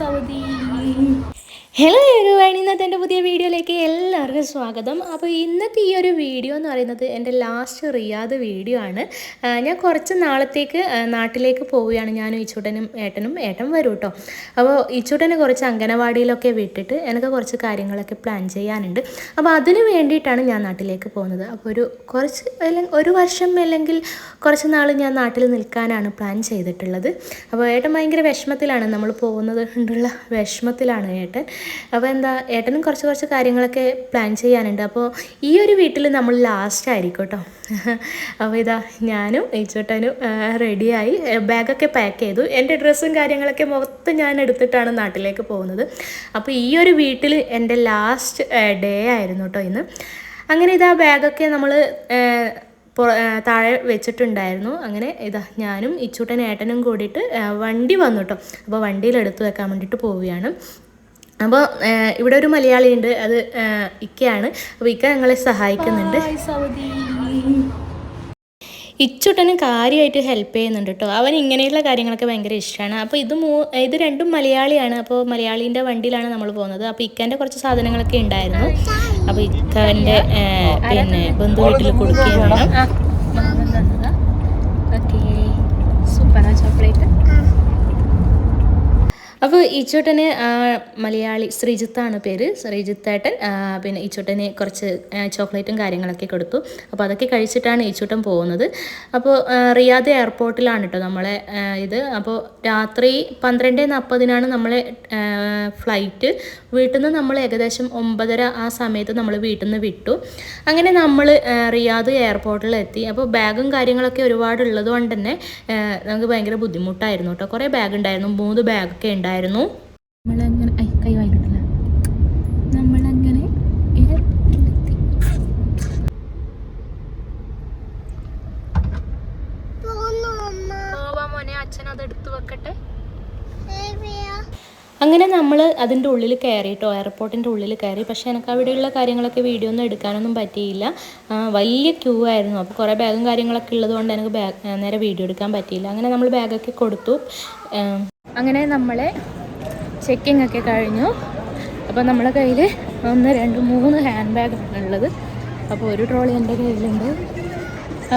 Saudi. Hello everyone ഇന്നത്തെ എന്റെ പുതിയ വീഡിയോയിലേക്ക് എല്ലാവർക്കും സ്വാഗതം. അപ്പോൾ ഇന്നത്തെ ഈ ഒരു വീഡിയോ എന്ന് പറയുന്നത് എന്റെ ലാസ്റ്റ് റിയാദ് വീഡിയോ ആണ്. ഞാൻ കുറച്ച് നാളത്തേക്ക് നാട്ടിലേക്ക് പോവുകയാണ് ഞാനും ഇച്ചൂട്ടനും ഏട്ടനും. ഏട്ടൻ വരും കേട്ടോ അപ്പോൾ ഇച്ചൂട്ടനെ കുറച്ച് അംഗനവാടിയിലൊക്കെ വിട്ടിട്ട് എനിക്ക് കുറച്ച് കാര്യങ്ങളൊക്കെ പ്ലാൻ ചെയ്യാനുണ്ട്. അപ്പോൾ അതിന് വേണ്ടിയിട്ടാണ് ഞാൻ നാട്ടിലേക്ക് പോകുന്നത്. അപ്പോൾ ഒരു കുറച്ച് അല്ലെങ്കിൽ ഒരു വർഷം അല്ലെങ്കിൽ കുറച്ച് നാൾ ഞാൻ നാട്ടിൽ നിൽക്കാനാണ് പ്ലാൻ ചെയ്തിട്ടുള്ളത്. അപ്പോൾ ഏട്ടൻ ഭയങ്കര വിഷമത്തിലാണ് നമ്മൾ പോകുന്നത് കൊണ്ടുള്ള വിഷമത്തിലാണ് ഏട്ടൻ. അപ്പോൾ എന്താ ഏട്ടനും കുറച്ച് കുറച്ച് കാര്യങ്ങളൊക്കെ പ്ലാൻ ചെയ്യാനുണ്ട്. അപ്പോൾ ഈ ഒരു വീട്ടിൽ നമ്മൾ ലാസ്റ്റ് ആയിരിക്കും കേട്ടോ അപ്പോൾ ഇതാ ഞാനും ഏച്ചോട്ടനും റെഡിയായി ബാഗൊക്കെ പാക്ക് ചെയ്തു. എന്റെ ഡ്രസ്സും കാര്യങ്ങളൊക്കെ മൊത്തം ഞാൻ എടുത്തിട്ടാണ് നാട്ടിലേക്ക് പോകുന്നത്. അപ്പോൾ ഈ ഒരു വീട്ടിൽ എന്റെ ലാസ്റ്റ് ഡേ ആയിരുന്നു കേട്ടോ ഇന്ന്. അങ്ങനെ ഇതാ ബാഗൊക്കെ നമ്മൾ താഴെ വെച്ചിട്ടുണ്ടായിരുന്നു. അങ്ങനെ ഇതാ ഞാനും ഇച്ചൂട്ടൻ ഏട്ടനും കൂടിയിട്ട് വണ്ടി വന്നു കേട്ടോ അപ്പോൾ വണ്ടിയിൽ എടുത്തു വെക്കാൻ വേണ്ടിയിട്ട് പോവുകയാണ്. അപ്പോൾ ഇവിടെ ഒരു മലയാളി ഉണ്ട് അത് ഇക്കയാണ്. അപ്പോൾ ഇക്ക ഞങ്ങളെ സഹായിക്കുന്നുണ്ട്. ഇച്ചുട്ടന് കാര്യമായിട്ട് ഹെൽപ്പ് ചെയ്യുന്നുണ്ട് കേട്ടോ അവൻ ഇങ്ങനെയുള്ള കാര്യങ്ങളൊക്കെ ഭയങ്കര ഇഷ്ടമാണ് അപ്പോൾ ഇത് മൂ ഇത് രണ്ടും മലയാളിയാണ്. അപ്പോൾ മലയാളീന്റെ വണ്ടിയിലാണ് നമ്മൾ പോകുന്നത്. അപ്പോൾ ഇക്കാന്റെ കുറച്ച് സാധനങ്ങളൊക്കെ ഉണ്ടായിരുന്നു. അപ്പോൾ ഇക്കാന്റെ പിന്നെ ബന്ധു വീട്ടിൽ കൊടുക്കുകയും വേണം സൂപ്പറാ ചോക്ലേറ്റ് അപ്പോൾ ഈച്ചോട്ടന് മലയാളി ശ്രീജിത്താണ് പേര്. ശ്രീജിത്തേട്ടൻ പിന്നെ ഈച്ചോട്ടന് കുറച്ച് ചോക്ലേറ്റും കാര്യങ്ങളൊക്കെ കൊടുത്തു. അപ്പോൾ അതൊക്കെ കഴിച്ചിട്ടാണ് ഈച്ചോട്ടൻ പോകുന്നത്. അപ്പോൾ റിയാദ് എയർപോർട്ടിലാണ് കേട്ടോ നമ്മളെ ഇത്. അപ്പോൾ രാത്രി പന്ത്രണ്ട് നാൽപ്പതിനാണ് നമ്മളെ ഫ്ലൈറ്റ്. വീട്ടിൽ നിന്ന് നമ്മൾ ഏകദേശം ഒമ്പതര ആ സമയത്ത് നമ്മൾ വീട്ടിൽ നിന്ന് വിട്ടു. അങ്ങനെ നമ്മൾ റിയാദ് എയർപോർട്ടിൽ എത്തി അപ്പോൾ ബാഗും കാര്യങ്ങളൊക്കെ ഒരുപാട് ഉള്ളത് കൊണ്ട് തന്നെ നമുക്ക് ഭയങ്കര ബുദ്ധിമുട്ടായിരുന്നു കേട്ടോ കുറേ ബാഗ് ഉണ്ടായിരുന്നു മൂന്ന് ബാഗൊക്കെ ഉണ്ടായിരുന്നു. നമ്മളങ്ങനെ ഐ കൈ വാങ്ങിട്ടില്ല നമ്മളങ്ങനെ എയർപോർട്ടിലെത്തി പോവാ മോനെ അച്ഛൻ അത് എടുത്തു വെക്കട്ടെ അങ്ങനെ നമ്മൾ അതിന്റെ ഉള്ളിൽ കയറി കേട്ടോ എയർപോർട്ടിന്റെ ഉള്ളിൽ കയറി. പക്ഷേ എനിക്ക് അവിടെയുള്ള കാര്യങ്ങളൊക്കെ വീഡിയോ ഒന്നും എടുക്കാനൊന്നും പറ്റിയില്ല. വലിയ ക്യൂ ആയിരുന്നു. അപ്പോൾ കുറേ ബാഗും കാര്യങ്ങളൊക്കെ ഉള്ളതുകൊണ്ട് എനിക്ക് ബാഗ് നേരെ വീഡിയോ എടുക്കാൻ പറ്റിയില്ല. അങ്ങനെ നമ്മൾ ബാഗൊക്കെ കൊടുത്തു. അങ്ങനെ നമ്മളെ ചെക്കിംഗ് ഒക്കെ കഴിഞ്ഞു. അപ്പോൾ നമ്മളെ കയ്യിൽ ഒന്ന് രണ്ട് മൂന്ന് ഹാൻഡ് ബാഗാണ് ഉള്ളത്. അപ്പോൾ ഒരു ട്രോളി എന്റെ കയ്യിലുണ്ട്.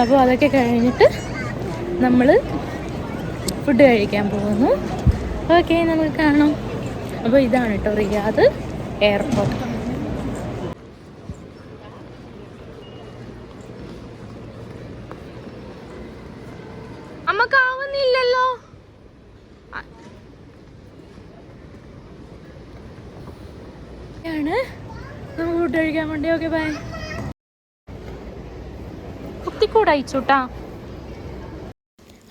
അപ്പോൾ അതൊക്കെ കഴിഞ്ഞിട്ട് നമ്മൾ ഫുഡ് കഴിക്കാൻ പോകുന്നു. ഓക്കെ നമുക്ക് കാണാം. അപ്പോൾ ഇതാണ് കേട്ടോ റിയാദ് എയർപോർട്ട്. അമ്മക്കാവുന്നില്ലല്ലോ ആണ് നമ്മൾ ഫുഡ് വേണ്ടി ഓക്കെ ബൈ കുത്തിക്കൂടെ അയച്ചുട്ടാ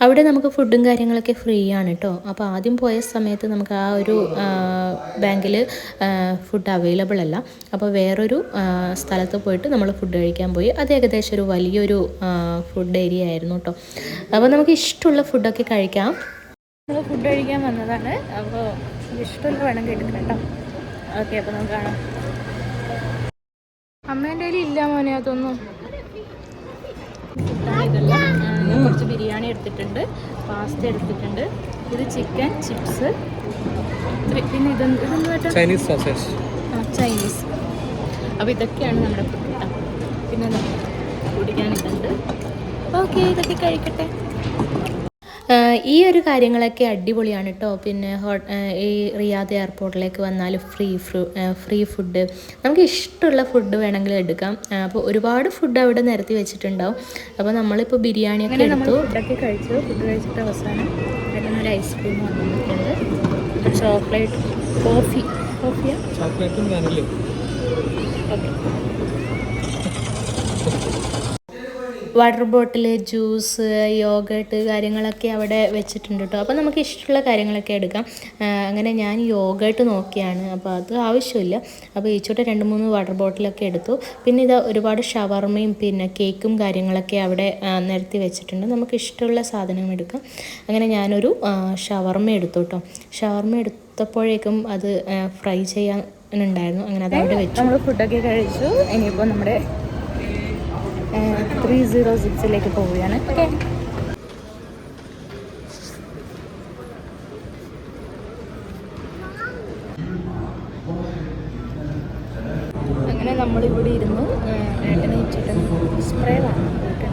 അവിടെ നമുക്ക് ഫുഡും കാര്യങ്ങളൊക്കെ ഫ്രീ ആണ് കേട്ടോ അപ്പോൾ ആദ്യം പോയ സമയത്ത് നമുക്ക് ആ ഒരു ബാങ്കിൽ ഫുഡ് അവൈലബിൾ അല്ല. അപ്പോൾ വേറൊരു സ്ഥലത്ത് പോയിട്ട് നമ്മൾ ഫുഡ് കഴിക്കാൻ പോയി. അത് ഏകദേശം ഒരു വലിയൊരു ഫുഡ് ഏരിയ ആയിരുന്നു കേട്ടോ അപ്പോൾ നമുക്ക് ഇഷ്ടമുള്ള ഫുഡൊക്കെ കഴിക്കാം. നമ്മൾ ഫുഡ് കഴിക്കാൻ വന്നതാണ്. അപ്പോൾ ഇഷ്ടമുള്ള വേണം കേട്ടിട്ട് കേട്ടോ. ഓക്കെ അപ്പോൾ നമുക്ക് കാണാം. അമ്മേന്റെ ഇല്ല മോനെ അതൊന്നും. കുറച്ച് ബിരിയാണി എടുത്തിട്ടുണ്ട് പാസ്ത എടുത്തിട്ടുണ്ട്. ഇത് ചിക്കൻ ചിപ്സ് പിന്നെ ഇതെന്ത് കേട്ടോ ചൈനീസ് സോസേജ് ആ ചൈനീസ് അപ്പോൾ ഇതൊക്കെയാണ് നമ്മുടെ ഫുഡ് പിന്നെ കുടിക്കാൻ ഇതുണ്ട്. ഓക്കെ ഇതൊക്കെ കഴിക്കട്ടെ. ഈ ഒരു കാര്യങ്ങളൊക്കെ അടിപൊളിയാണ് കേട്ടോ പിന്നെ ഈ റിയാദ് എയർപോർട്ടിലേക്ക് വന്നാൽ ഫ്രീ ഫ്രൂ ഫ്രീ ഫുഡ്. നമുക്ക് ഇഷ്ടമുള്ള ഫുഡ് വേണമെങ്കിൽ എടുക്കാം. അപ്പോൾ ഒരുപാട് ഫുഡ് അവിടെ നിരത്തി വെച്ചിട്ടുണ്ടാവും. അപ്പോൾ നമ്മളിപ്പോൾ ബിരിയാണിയൊക്കെ എടുത്തു. ഫുഡൊക്കെ കഴിച്ചു. ഫുഡ് കഴിച്ചിട്ട് അവസാനം ഒരു ഐസ്ക്രീം വന്നിട്ടുണ്ട്. Chocolate coffee. കോഫിയാ? ചോക്ലേറ്റും വാനിലയും. വാട്ടർ ബോട്ടിൽ ജ്യൂസ് യോഗട്ട് കാര്യങ്ങളൊക്കെ അവിടെ വെച്ചിട്ടുണ്ട് കേട്ടോ അപ്പോൾ നമുക്ക് ഇഷ്ടമുള്ള കാര്യങ്ങളൊക്കെ എടുക്കാം. അങ്ങനെ ഞാൻ യോഗട്ട് നോക്കിയാണ്. അപ്പോൾ അത് ആവശ്യമില്ല. അപ്പോൾ ഈച്ചോട്ട് രണ്ട് മൂന്ന് വാട്ടർ ബോട്ടിലൊക്കെ എടുത്തു. പിന്നെ ഇത് ഒരുപാട് ഷവർമയും പിന്നെ കേക്കും കാര്യങ്ങളൊക്കെ അവിടെ നിരത്തി വെച്ചിട്ടുണ്ട്. നമുക്ക് ഇഷ്ടമുള്ള സാധനം എടുക്കാം. അങ്ങനെ ഞാനൊരു ഷവർമ എടുത്തു കേട്ടോ ഷവർമ എടുത്തപ്പോഴേക്കും അത് ഫ്രൈ ചെയ്യാൻ ചെയ്യാനുണ്ടായിരുന്നു അങ്ങനെ അത് അവിടെ വെച്ചു. നമ്മൾ ഫുഡൊക്കെ കഴിച്ചു. ഇനിയിപ്പോൾ നമ്മുടെ ത്രീ സീറോ സിക്സിലേക്ക് പോവുകയാണ്. ഓക്കെ അങ്ങനെ നമ്മളിവിടെ ഇരുന്നു. ഏട്ടനെ സ്പ്രേ വാങ്ങിയിട്ടുണ്ട്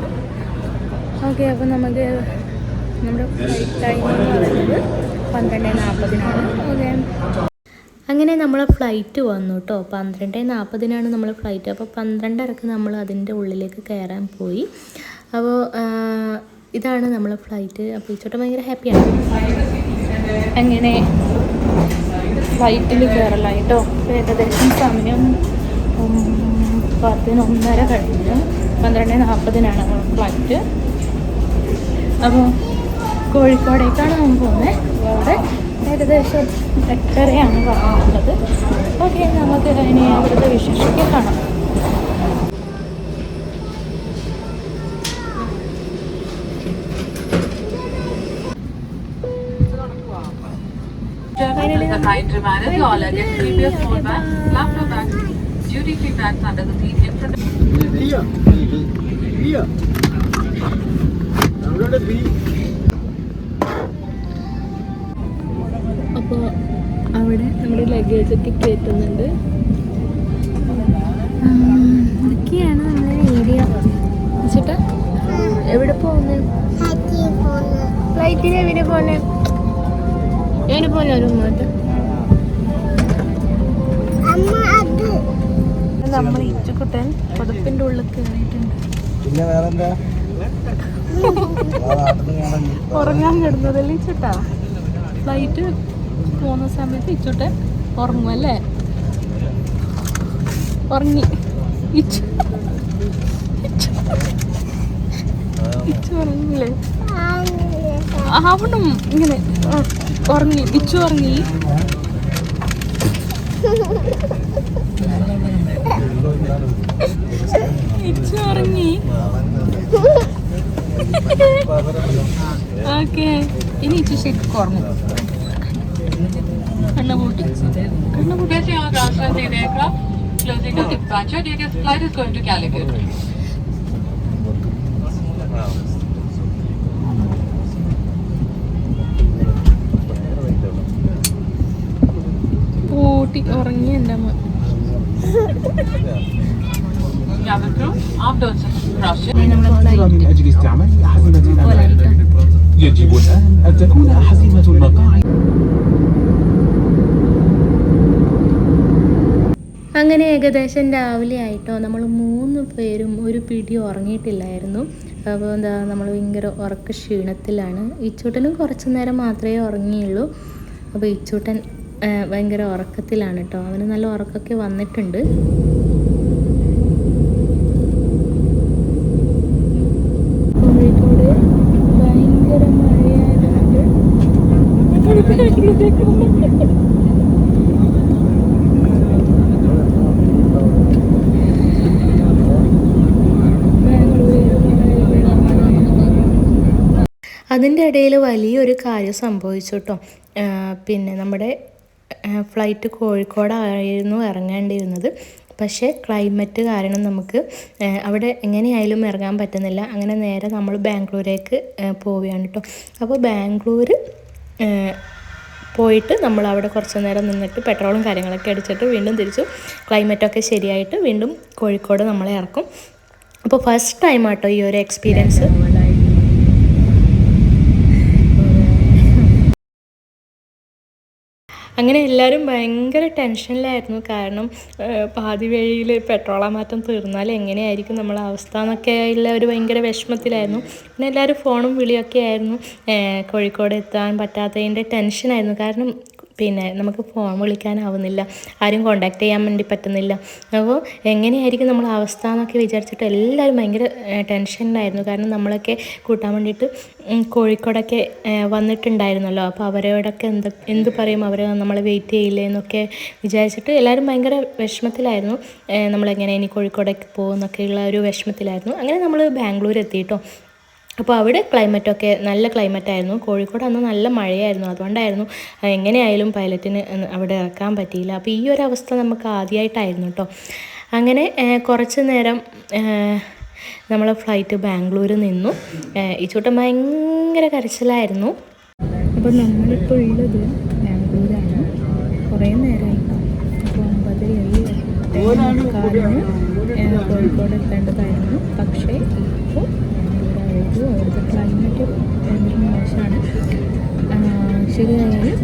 ഓക്കെ അപ്പം നമുക്ക് നമ്മുടെ ഫ്ലൈറ്റ് ടൈം എന്ന് പറയുന്നത് പന്ത്രണ്ട് നാൽപ്പതിനാണ് ഓക്കെ. അങ്ങനെ നമ്മളെ ഫ്ലൈറ്റ് വന്നു കേട്ടോ പന്ത്രണ്ട് നാൽപ്പതിനാണ് നമ്മൾ ഫ്ലൈറ്റ് അപ്പോൾ പന്ത്രണ്ടരക്ക് നമ്മൾ അതിന്റെ ഉള്ളിലേക്ക് കയറാൻ പോയി. അപ്പോൾ ഇതാണ് നമ്മളെ ഫ്ലൈറ്റ് അപ്പോൾ ഇച്ചോട്ട് ചോട്ടം ഭയങ്കര ഹാപ്പിയാണ് അങ്ങനെ ഫ്ലൈറ്റിൽ കയറലായി കേട്ടോ ഇപ്പോൾ ഏകദേശം സമയം പതിനൊന്നര കഴിഞ്ഞു. പന്ത്രണ്ട് നാൽപ്പതിനാണ് ഫ്ലൈറ്റ് അപ്പോൾ കോഴിക്കോടേക്കാണ് നമ്മൾ പോകുന്നത് അവിടെ ഏകദേശം എട്ടരയാണ് പറഞ്ഞിട്ടുള്ളത് ഓക്കെ നമുക്ക് ഇനി അവിടുത്തെ വിശേഷമൊക്കെ കാണാം in front of Hier. അപ്പോൾ അവിടെ നമ്മുടെ ലഗേജ് ഒക്കെ കയറ്റുന്നുണ്ട്. ഇതൊക്കെയാണ് നമ്മുടെ ഏരിയ ചേട്ടാ എവിടെ പോകുന്നത് ഫ്ലൈറ്റിന് എവിടെ പോകുന്നത് എവിടെ പോലെ ഒരു മാറ്റം നമ്മൾ ഇച്ചുക്കുട്ടൻ പുതപ്പിന്റെ ഉള്ളിൽ കയറിയിട്ടുണ്ട് പിന്നെ വേറെന്താ? ഉറങ്ങാൻ കിടന്നതല്ലേ ചേട്ടാ? ഫ്ലൈറ്റ് പോകുന്ന സമയത്ത് ഇച്ചോട്ടെ ഉറങ്ങും അല്ലേ? ഉറങ്ങി. ഇച്ചു. ഇച്ചു. ഉറങ്ങില്ലേ? ആവണം. ഇങ്ങനെ. ഉറങ്ങി. ഇച്ചു ഉറങ്ങി. ഇച്ചു ഉറങ്ങി. ഓക്കെ. ഇനി ഇച്ചു ശരിക്കും ഉറങ്ങും. on transfer the aircraft, closing the dispatcher, DTS flight is going to Calicut. പൂട്ടി ഉറങ്ങി എൻ്റെ അമ്മ Cabin crew, after crossing. ഇനി നമ്മുടെ من ഫ്ലൈറ്റ് أجل استعمال أحزمة الأمان يجب الآن أن تكون أحزمة المقاعد അങ്ങനെ ഏകദേശം രാവിലെ ആയിട്ടോ നമ്മൾ മൂന്ന് പേരും ഒരു പിടി ഉറങ്ങിയിട്ടില്ലായിരുന്നു. അപ്പോൾ എന്താ നമ്മൾ ഭയങ്കര ഉറക്ക ക്ഷീണത്തിലാണ്. ഇച്ചൂട്ടനും കുറച്ച് നേരം മാത്രമേ ഉറങ്ങിയുള്ളൂ. അപ്പോൾ ഇച്ചൂട്ടൻ ഭയങ്കര ഉറക്കത്തിലാണ് കേട്ടോ അവന് നല്ല ഉറക്കമൊക്കെ വന്നിട്ടുണ്ട്. ഭയങ്കര മഴയായതുകൊണ്ട് അതിന്റെ ഇടയിൽ വലിയൊരു കാര്യം സംഭവിച്ചു കേട്ടോ പിന്നെ നമ്മുടെ ഫ്ലൈറ്റ് കോഴിക്കോടായിരുന്നു ഇറങ്ങേണ്ടിയിരുന്നത്. പക്ഷേ ക്ലൈമറ്റ് കാരണം നമുക്ക് അവിടെ എങ്ങനെയായാലും ഇറങ്ങാൻ പറ്റുന്നില്ല. അങ്ങനെ നേരെ നമ്മൾ ബാംഗ്ലൂരേക്ക് പോവുകയാണ് കേട്ടോ അപ്പോൾ ബാംഗ്ലൂർ പോയിട്ട് നമ്മൾ അവിടെ കുറച്ച് നേരം നിന്നിട്ട് പെട്രോളും കാര്യങ്ങളൊക്കെ അടിച്ചിട്ട് വീണ്ടും തിരിച്ചു. ക്ലൈമറ്റൊക്കെ ശരിയായിട്ട് വീണ്ടും കോഴിക്കോട് നമ്മളെ ഇറക്കും. അപ്പോൾ ഫസ്റ്റ് ടൈം ആട്ടോ ഈ ഒരു എക്സ്പീരിയൻസ് അങ്ങനെ എല്ലാവരും ഭയങ്കര ടെൻഷനിലായിരുന്നു. കാരണം പാതി വഴിയിൽ പെട്രോളാ മാറ്റം തീർന്നാൽ എങ്ങനെയായിരിക്കും നമ്മളെ അവസ്ഥ എന്നൊക്കെ ഒരു ഭയങ്കര വിഷമത്തിലായിരുന്നു. പിന്നെ എല്ലാവരും ഫോണും വിളിയൊക്കെ ആയിരുന്നു. കോഴിക്കോട് എത്താൻ പറ്റാത്തതിന്റെ ടെൻഷനായിരുന്നു. കാരണം പിന്നെ നമുക്ക് ഫോൺ വിളിക്കാനാവുന്നില്ല. ആരും കോണ്ടാക്ട് ചെയ്യാൻ വേണ്ടി പറ്റുന്നില്ല. അപ്പോൾ എങ്ങനെയായിരിക്കും നമ്മളെ അവസ്ഥ എന്നൊക്കെ വിചാരിച്ചിട്ട് എല്ലാവരും ഭയങ്കര ടെൻഷനിലായിരുന്നു കാരണം നമ്മളൊക്കെ കൂട്ടാൻ വേണ്ടിയിട്ട് കോഴിക്കോടൊക്കെ വന്നിട്ടുണ്ടായിരുന്നല്ലോ. അപ്പോൾ അവരോടൊക്കെ എന്ത് എന്ത് പറയും? അവർ നമ്മളെ വെയിറ്റ് ചെയ്യില്ലേ എന്നൊക്കെ വിചാരിച്ചിട്ട് എല്ലാവരും ഭയങ്കര വിഷമത്തിലായിരുന്നു. നമ്മളെങ്ങനെ ഇനി കോഴിക്കോടേക്ക് പോകുമെന്നൊക്കെയുള്ള ഒരു വിഷമത്തിലായിരുന്നു. അങ്ങനെ നമ്മൾ ബാംഗ്ലൂർ എത്തിയിട്ടോ അപ്പോൾ അവിടെ ക്ലൈമറ്റൊക്കെ നല്ല ക്ലൈമറ്റായിരുന്നു. കോഴിക്കോട് അന്ന് നല്ല മഴയായിരുന്നു. അതുകൊണ്ടായിരുന്നു എങ്ങനെയായാലും പൈലറ്റിന് അവിടെ ഇറക്കാൻ പറ്റിയില്ല. അപ്പോൾ ഈ ഒരു അവസ്ഥ നമുക്ക് ആദ്യമായിട്ടായിരുന്നു കേട്ടോ. അങ്ങനെ കുറച്ച് നേരം നമ്മൾ ഫ്ലൈറ്റ് ബാംഗ്ലൂർ നിന്നു. ഈ ചൂട്ടം ഭയങ്കര കരച്ചിലായിരുന്നു. അപ്പോൾ നമ്മളിപ്പോൾ ഉള്ളത് ബാംഗ്ലൂരാണ്. കുറേ നേരമായി അപ്പോൾ ഒമ്പതരയായി കോഴിക്കോട് എത്തേണ്ടതായിരുന്നു. പക്ഷേ ഇപ്പോൾ അതായത് അവിടുത്തെ ക്ലൈമറ്റ് ഭയങ്കര മോശമാണ്. ശരിയായാലും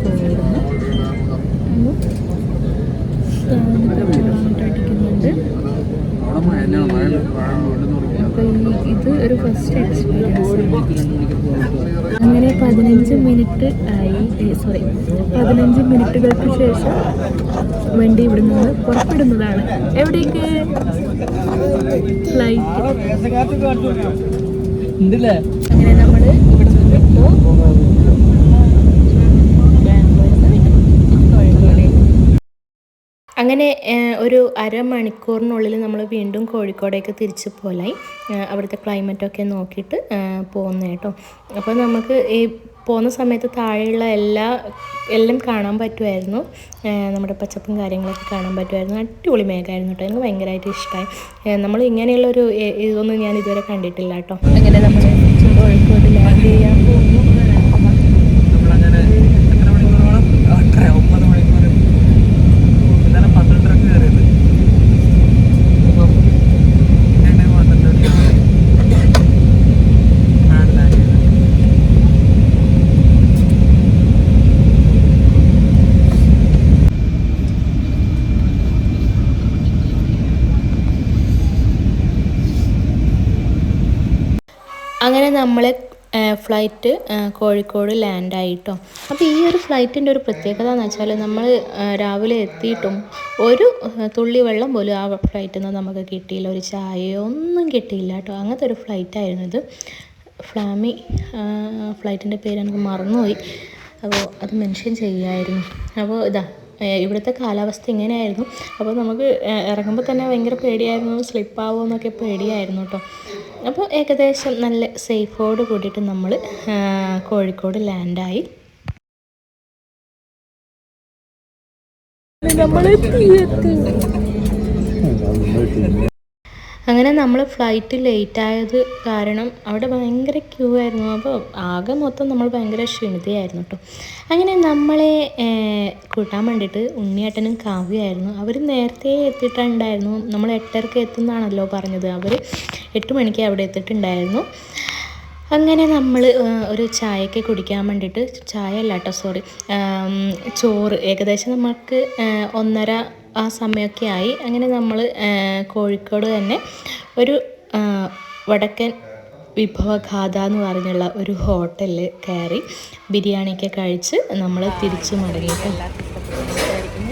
പോയിരുന്നു ഇത് ഒരു ഫസ്റ്റ് എക്സ്പീരിയൻസ് അങ്ങനെ പതിനഞ്ച് മിനിറ്റ് ആയി. സോറി പതിനഞ്ച് മിനിറ്റുകൾക്ക് ശേഷം വണ്ടി ഇവിടെ നിന്ന് പുറപ്പെടുന്നതാണ്. എവിടേക്ക്? ഫ്ലൈറ്റ് അങ്ങനെ നമ്മൾ ഇവിടെ അങ്ങനെ ഒരു അരമണിക്കൂറിനുള്ളിൽ നമ്മൾ വീണ്ടും കോഴിക്കോടേക്ക് തിരിച്ച് പോലായി. അവിടുത്തെ ക്ലൈമറ്റൊക്കെ നോക്കിയിട്ട് പോകുന്ന കേട്ടോ അപ്പോൾ നമുക്ക് ഈ പോകുന്ന സമയത്ത് താഴെയുള്ള എല്ലാ എല്ലാം കാണാൻ പറ്റുമായിരുന്നു. നമ്മുടെ പച്ചപ്പും കാര്യങ്ങളൊക്കെ കാണാൻ പറ്റുമായിരുന്നു. അടിപൊളി മേഘമായിരുന്നു കേട്ടോ. എനിക്ക് ഭയങ്കരമായിട്ട് ഇഷ്ടമായി നമ്മൾ ഇങ്ങനെയുള്ള ഒരു ഇതൊന്നും ഞാൻ ഇതുവരെ കണ്ടിട്ടില്ല കേട്ടോ. അങ്ങനെ നമ്മൾ കോഴിക്കോട് ലാൻഡ് ചെയ്യാൻ പോകുന്നു നമ്മളങ്ങനെ എത്ര മണിക്കൂറോളം എത്ര ഒമ്പത് മണിക്കൂർ ഇന്നലെ പന്ത്രണ്ടരക്ക് കയറിയത് ഇപ്പം രണ്ട് പന്ത്രണ്ട് മണിക്കാണ് നാട്ടിലാക്കിയത് അങ്ങനെ നമ്മൾ ഫ്ലൈറ്റ് കോഴിക്കോട് ലാൻഡായിട്ടോ അപ്പോൾ ഈ ഒരു ഫ്ലൈറ്റിന്റെ ഒരു പ്രത്യേകത എന്ന് വെച്ചാൽ നമ്മൾ രാവിലെ എത്തിയിട്ടും ഒരു തുള്ളി വെള്ളം പോലും ആ ഫ്ലൈറ്റിൽ നിന്ന് നമുക്ക് കിട്ടിയില്ല. ഒരു ചായയോ ഒന്നും കിട്ടിയില്ല കേട്ടോ. അങ്ങനത്തെ ഒരു ഫ്ലൈറ്റായിരുന്നു ഇത്. ഫ്ലാമി ഫ്ലൈറ്റിന്റെ പേര് എനിക്ക് മറന്നുപോയി. അപ്പോൾ അത് മെൻഷൻ ചെയ്യായിരുന്നു. അപ്പോൾ ഇതാ ഇവിടുത്തെ കാലാവസ്ഥ ഇങ്ങനെയായിരുന്നു. അപ്പോൾ നമുക്ക് ഇറങ്ങുമ്പോൾ തന്നെ ഭയങ്കര പേടിയായിരുന്നു. സ്ലിപ്പാവുമോ എന്നൊക്കെ പേടിയായിരുന്നു കേട്ടോ. അപ്പോൾ ഏകദേശം നല്ല സേഫോട് കൂടിയിട്ട് നമ്മൾ കോഴിക്കോട് ലാൻഡായി അങ്ങനെ നമ്മൾ ഫ്ലൈറ്റ് ലേറ്റ് ആയത് കാരണം അവിടെ ഭയങ്കര ക്യൂ ആയിരുന്നു. അപ്പോൾ ആകെ മൊത്തം നമ്മൾ ഭയങ്കര ക്ഷണിതയായിരുന്നു കേട്ടോ അങ്ങനെ നമ്മളെ കൂട്ടാൻ വേണ്ടിയിട്ട് ഉണ്ണിയേട്ടനും കാവ്യമായിരുന്നു അവർ നേരത്തെ എത്തിയിട്ടുണ്ടായിരുന്നു. നമ്മൾ എട്ടരക്ക് എത്തുന്നതാണല്ലോ പറഞ്ഞത്. അവർ എട്ട് മണിക്ക് അവിടെ എത്തിയിട്ടുണ്ടായിരുന്നു. അങ്ങനെ നമ്മൾ ഒരു ചായയൊക്കെ കുടിക്കാൻ വേണ്ടിയിട്ട് ചായ അല്ല കേട്ടോ സോറി ചോറ്. ഏകദേശം നമുക്ക് ഒന്നര ആ സമയമൊക്കെ ആയി അങ്ങനെ നമ്മൾ കോഴിക്കോട് തന്നെ ഒരു വടക്കൻ വിഭവഗാഥ എന്ന് പറഞ്ഞുള്ള ഒരു ഹോട്ടലിൽ കയറി ബിരിയാണിയൊക്കെ കഴിച്ച് നമ്മൾ തിരിച്ചു മടങ്ങി.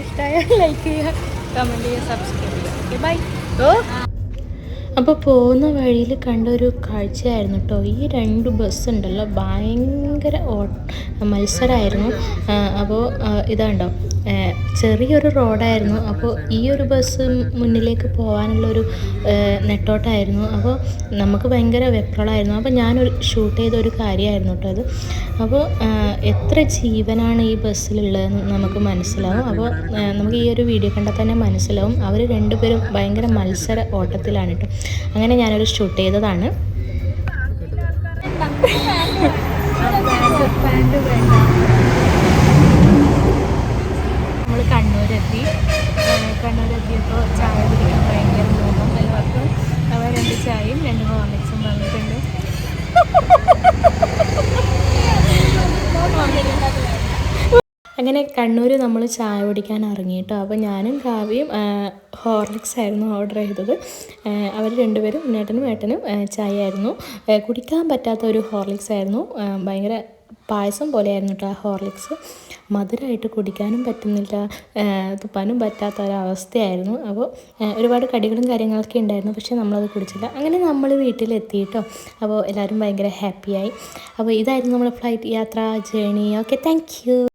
ഇഷ്ടമായ ലൈക്ക് ചെയ്യുക കമന്റ് ചെയ്യുക സബ്സ്ക്രൈബ് ചെയ്യുക. ഓക്കെ ബൈ ഓ. അപ്പോൾ പോകുന്ന വഴിയിൽ കണ്ട ഒരു കാഴ്ചയായിരുന്നു കേട്ടോ ഈ രണ്ട് ബസ് ഉണ്ടല്ലോ. ഭയങ്കര ഓ മത്സരമായിരുന്നു അപ്പോൾ ഇതാണ്ടോ. ചെറിയൊരു റോഡായിരുന്നു. അപ്പോൾ ഈ ഒരു ബസ് മുന്നിലേക്ക് പോകാനുള്ളൊരു നെട്ടോട്ടായിരുന്നു. അപ്പോൾ നമുക്ക് ഭയങ്കര വെപ്രളായിരുന്നു. അപ്പോൾ ഞാനൊരു ഷൂട്ട് ചെയ്ത ഒരു കാര്യമായിരുന്നു കേട്ടോ അത് അപ്പോൾ എത്ര ജീവനാണ് ഈ ബസ്സിലുള്ളതെന്ന് നമുക്ക് മനസ്സിലാവും. അപ്പോൾ നമുക്ക് ഈ ഒരു വീഡിയോ കണ്ടാൽ തന്നെ മനസ്സിലാവും. അവർ രണ്ടുപേരും ഭയങ്കര മത്സര ഓട്ടത്തിലാണ് കേട്ടോ അങ്ങനെ ഞാനൊരു ഷൂട്ട് ചെയ്തതാണ്. നമ്മൾ കണ്ണൂരെത്തി. കണ്ണൂരെത്തിയപ്പോൾ ചായ കുടിക്കാൻ ഭയങ്കര തോന്നും. എല്ലാവർക്കും അവർ രണ്ട് ചായയും രണ്ട് ഹോർലിക്സും വന്നിട്ടുണ്ട് അങ്ങനെ കണ്ണൂർ നമ്മൾ ചായ കുടിക്കാൻ ഇറങ്ങി കേട്ടോ അപ്പോൾ ഞാനും കാവ്യയും ഹോർലിക്സ് ആയിരുന്നു ഓർഡർ ചെയ്തത്. അവർ രണ്ടുപേരും ഉണ്ണേട്ടനും ഏട്ടനും ചായ ആയിരുന്നു. കുടിക്കാൻ പറ്റാത്ത ഒരു ഹോർലിക്സ് ആയിരുന്നു. ഭയങ്കര പായസം പോലെയായിരുന്നു കേട്ടോ ആ ഹോർലിക്സ്. മധുരമായിട്ട് കുടിക്കാനും പറ്റുന്നില്ല. തുപ്പാനും പറ്റാത്ത ഒരവസ്ഥയായിരുന്നു. അപ്പോൾ ഒരുപാട് കടികളും കാര്യങ്ങളൊക്കെ ഉണ്ടായിരുന്നു. പക്ഷേ നമ്മളത് കുടിച്ചില്ല. അങ്ങനെ നമ്മൾ വീട്ടിലെത്തി കേട്ടോ അപ്പോൾ എല്ലാവരും ഭയങ്കര ഹാപ്പിയായി അപ്പോൾ ഇതായിരുന്നു നമ്മുടെ ഫ്ലൈറ്റ് യാത്ര ജേണി ഓക്കെ താങ്ക്